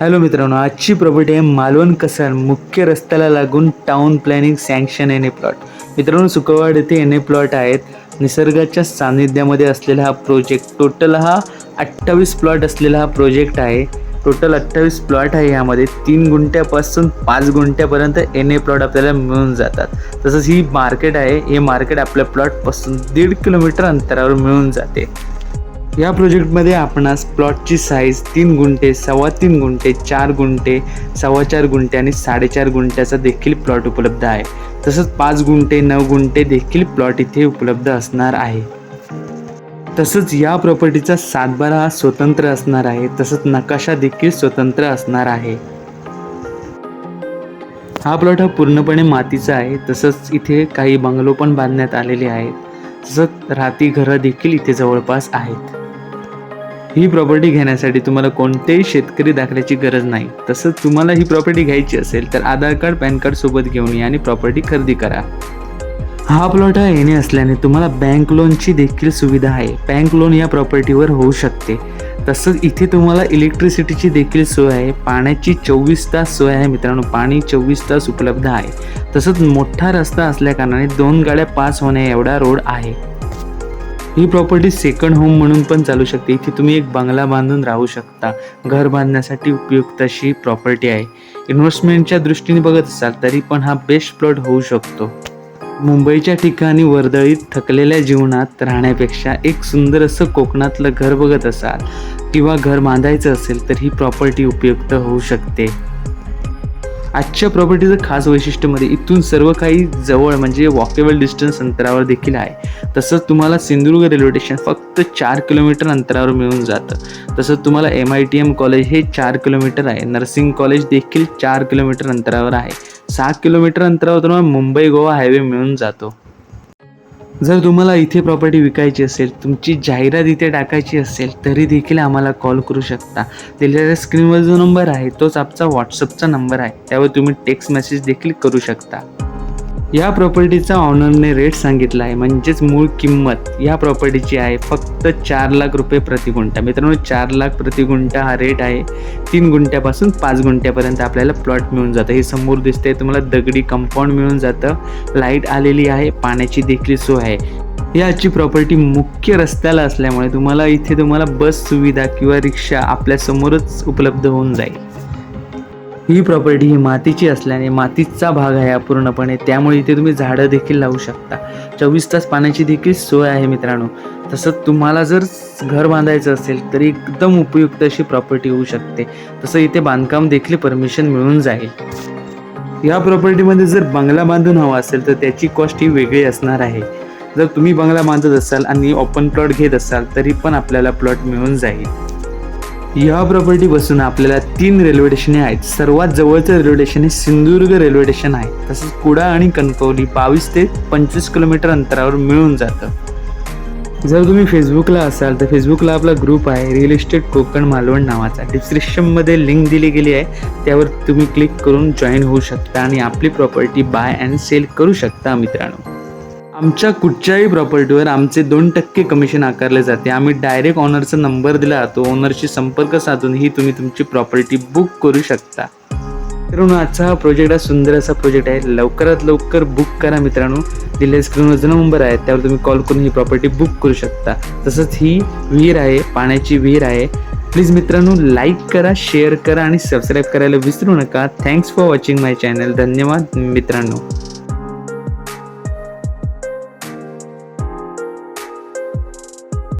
Hello मित्रांनो आजची property आहे मालवण कसार मुख्य रस्त्याला लागून town planning sanction N A plot मित्रांनो सुकवाड येथे एन ए प्लॉट आहेत. निसर्गाच्या सान्निध्यामध्ये असलेला हा प्रोजेक्ट टोटल हा अठ्ठावीस प्लॉट असलेला हा प्रोजेक्ट आहे. टोटल अठ्ठावीस प्लॉट आहे यामध्ये. तीन गुंठ्यापासून पाच गुंठ्यापर्यंत एन ए प्लॉट आपल्याला मिळून जातात. तसंच ही मार्केट आहे. हे मार्केट आपल्या प्लॉटपासून दीड किलोमीटर अंतरावर मिळून जाते. या प्रोजेक्टमध्ये आपणास प्लॉटची साईज तीन गुंठे सव्वा तीन गुंठे चार गुंठे सव्वा चार गुंठे आणि साडेचार गुंठ्याचा देखील प्लॉट उपलब्ध आहे. तसंच पाच गुंठे नऊ गुंठे देखील प्लॉट इथे उपलब्ध असणार आहे. तसंच या प्रॉपर्टीचा सातबारा हा स्वतंत्र असणार आहे. तसंच नकाशा देखील स्वतंत्र असणार आहे. हा प्लॉट हा पूर्णपणे मातीचा आहे. तसंच इथे काही बंगलो पण बांधण्यात आलेले आहेत. तसंच राहती घरं देखील इथे जवळपास आहेत. ही प्रॉपर्टी घेण्यासाठी तुम्हाला कोणतेही शेतकरी दाखल्याची गरज नाही. तसंच तुम्हाला ही प्रॉपर्टी घ्यायची असेल तर आधार कार्ड पॅन कार्ड सोबत घेऊन या आणि प्रॉपर्टी खरेदी करा. हा प्लॉट हा येणे असल्याने तुम्हाला बँक लोनची देखील सुविधा आहे. बँक लोन या प्रॉपर्टीवर होऊ शकते. तसंच इथे तुम्हाला इलेक्ट्रिसिटीची देखील सोय आहे. पाण्याची चोवीस तास सोय आहे मित्रांनो. पाणी चोवीस तास उपलब्ध आहे. तसंच मोठा रस्ता असल्याकारणाने दोन गाड्या पास होण्या एवढा रोड आहे. ही प्रॉपर्टी सेकंड होम म्हणून पण चालू शकते. इथे तुम्ही एक बंगला बांधून राहू शकता. घर बांधण्यासाठी उपयुक्त अशी प्रॉपर्टी आहे. इन्व्हेस्टमेंटच्या दृष्टीने बघत असाल तरी पण हा बेस्ट प्लॉट होऊ शकतो. मुंबईच्या ठिकाणी वर्दळीत थकलेल्या जीवनात राहण्यापेक्षा एक सुंदर असं कोकणातलं घर बघत असाल किंवा घर बांधायचं असेल तर ही प्रॉपर्टी उपयुक्त होऊ शकते. आजच्या प्रॉपर्टीचं खास वैशिष्ट्यमध्ये इथून सर्व काही जवळ म्हणजे वॉकेबल डिस्टन्स अंतरावर देखील आहे. तसंच तुम्हाला सिंधुदुर्ग रेल्वे स्टेशन फक्त चार किलोमीटर अंतरावर मिळून जातं. तसंच तुम्हाला M I T M college हे चार किलोमीटर आहे. नर्सिंग कॉलेज देखील चार किलोमीटर अंतरावर आहे. सहा किलोमीटर अंतरावर तुम्हाला मुंबई गोवा हायवे मिळून जातो. जर तुम्हाला इथे प्रॉपर्टी विकायची असेल तुमची जाहिरात इथे टाकायची असेल तरी देखील आम्हाला कॉल करू शकता. दिलेल्या स्क्रीनवर जो नंबर आहे तोच आमचा व्हॉट्सअपचा नंबर आहे. त्यावर तुम्ही टेक्स्ट मेसेज देखील करू शकता. या प्रॉपर्टीचा ऑनरने रेट सांगितला आहे. म्हणजेच मूळ किंमत या प्रॉपर्टीची आहे. फक्त चार लाख रुपये प्रति गुंठा. मित्रांनो चार लाख प्रति गुंठा हा रेट आहे. तीन गुंठ्यापासून पाच गुंठ्यापर्यंत आपल्याला प्लॉट मिळून जातं. हे समोर दिसतंय तुम्हाला दगडी कंपाऊंड मिळून जातं. लाइट आलेली आहे पाण्याची देखील सोय आहे. याची प्रॉपर्टी मुख्य रस्त्याला असल्यामुळे तुम्हाला इथे तुम्हाला बस सुविधा किंवा रिक्षा आपल्यासमोरच उपलब्ध होऊन जाईल. ही प्रॉपर्टी ही मातीची असल्याने मातीचा भाग आहे हा पूर्णपणे. त्यामुळे इथे तुम्ही झाडं देखील लावू शकता. चोवीस तास पाण्याची देखील सोय आहे मित्रांनो. तसंच तुम्हाला जर घर बांधायचं असेल तर एकदम उपयुक्त अशी प्रॉपर्टी होऊ शकते. तसं इथे बांधकाम देखील परमिशन मिळून जाईल. या प्रॉपर्टीमध्ये जर बंगला बांधून हवा असेल तर त्याची कॉस्ट ही वेगळी असणार आहे. जर तुम्ही बंगला बांधत असाल आणि ओपन प्लॉट घेत असाल तरी पण आपल्याला प्लॉट मिळून जाईल. या प्रॉपर्टी बसून आपल्याला तीन रेल्वे स्टेशने आहेत. सर्वात जवळचं रेल्वे स्टेशन हे सिंधुदुर्ग रेल्वे स्टेशन आहे. तसंच कुडा आणि कणकवली बावीस ते पंचवीस किलोमीटर अंतरावर मिळून जातं. जर तुम्ही फेसबुकला असाल तर फेसबुकला आपला ग्रुप आहे रिअल इस्टेट कोकण मालवण नावाचा. डिस्क्रिप्शनमध्ये लिंक दिली गेली आहे. त्यावर तुम्ही क्लिक करून जॉईन होऊ शकता आणि आपली प्रॉपर्टी बाय अँड सेल करू शकता मित्रांनो. आमच्या कुठच्याही प्रॉपर्टीवर आमचे दोन टक्के कमिशन आकारले जाते. आम्ही डायरेक्ट ऑनरचा नंबर दिला जातो. ओनरशी संपर्क साधूनही तुम्ही तुमची प्रॉपर्टी बुक करू शकता. मित्रांनो आजचा हा प्रोजेक्ट हा सुंदर असा प्रोजेक्ट आहे. लवकरात लवकर बुक करा मित्रांनो. दिलेल्या स्क्रीनवर जो नंबर आहे त्यावर तुम्ही कॉल करून ही प्रॉपर्टी बुक करू शकता. तसंच ही विहीर आहे पाण्याची विहीर आहे. प्लीज मित्रांनो लाईक करा शेअर करा आणि सबस्क्राईब करायला विसरू नका. Thanks for watching my channel धन्यवाद मित्रांनो.